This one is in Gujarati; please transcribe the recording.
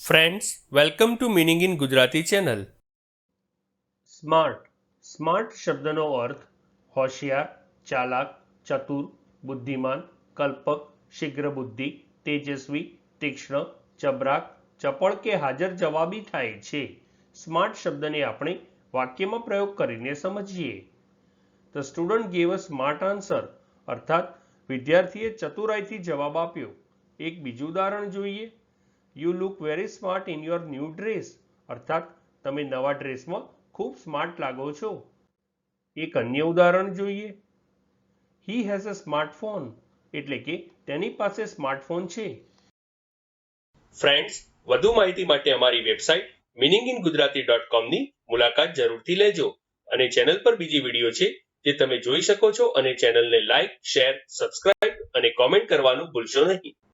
Friends welcome to meaning in Gujarati channel smart smart શબ્દનો અર્થ હોશિયાર ચાલાક ચતુર બુદ્ધિમાન કલ્પક શીઘ્ર બુદ્ધિ તેજસ્વી તીક્ષ્ણ ચબરાક ચપળ કે હાજર જવાબી થાય છે સ્માર્ટ શબ્દને આપણે વાક્યમાં પ્રયોગ કરીને સમજીએ the student gave a smart answer અર્થાત વિદ્યાર્થીએ ચતુરાઈથી જવાબ આપ્યો એક બીજું ઉદાહરણ જોઈએ you look very smart in your new dress અર્થાત, તમે નવા ડ્રેસમાં ખૂબ સ્માર્ટ લાગો છો. એક અન્ય ઉદાહરણ જોઈએ. હી હેઝ અ સ્માર્ટફોન એટલે કે તેની પાસે સ્માર્ટફોન છે. ફ્રેન્ડ્સ વધુ માહિતી માટે અમારી website meaning in Gujarati dot કોમની મુલાકાત જરૂરથી લેજો અને ચેનલ પર બીજી વીડિયો છે જે તમે જોઈ શકો છો અને ચેનલને લાઇક શેર સબસ્ક્રાઇબ અને કોમેન્ટ કરવાનું ભૂલશો નહીં.